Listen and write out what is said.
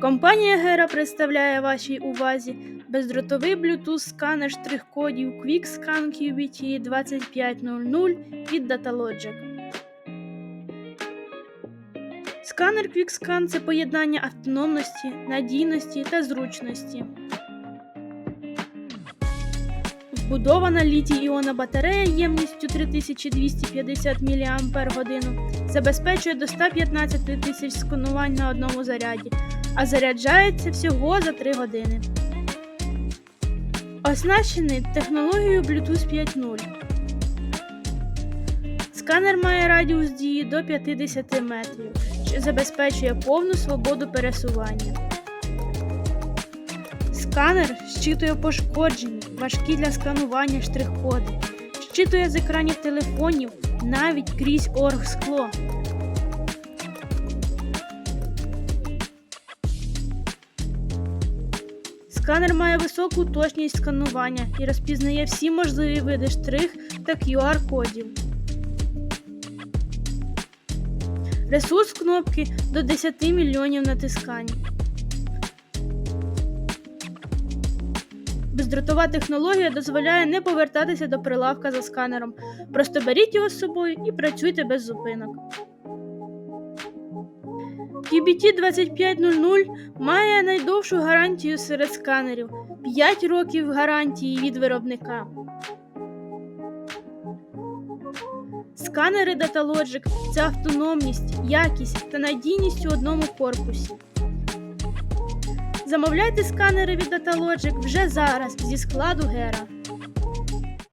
Компанія Гера представляє вашій увазі бездротовий Bluetooth сканер штрих-кодів QuickScan QBT 2500 від Datalogic. Сканер QuickScan – це поєднання автономності, надійності та зручності. Вбудована літій-іонна батарея ємністю 3250 мАч забезпечує до 115 тисяч сканувань на одному заряді, а заряджається всього за 3 години. Оснащений технологією Bluetooth 5.0. Сканер має радіус дії до 50 метрів, що забезпечує повну свободу пересування. Сканер щитує пошкоджені, важкі для сканування штрих-коди, щитує з екранів телефонів навіть крізь оргскло. Сканер має високу точність сканування і розпізнає всі можливі види штрих та QR-кодів. Ресурс кнопки до 10 мільйонів натискань. Бездротова технологія дозволяє не повертатися до прилавка за сканером. Просто беріть його з собою і працюйте без зупинок. QBT 2500 має найдовшу гарантію серед сканерів 5 років гарантії від виробника. Сканери Datalogic – це автономність, якість та надійність у одному корпусі. Замовляйте сканери від Datalogic вже зараз зі складу Гера.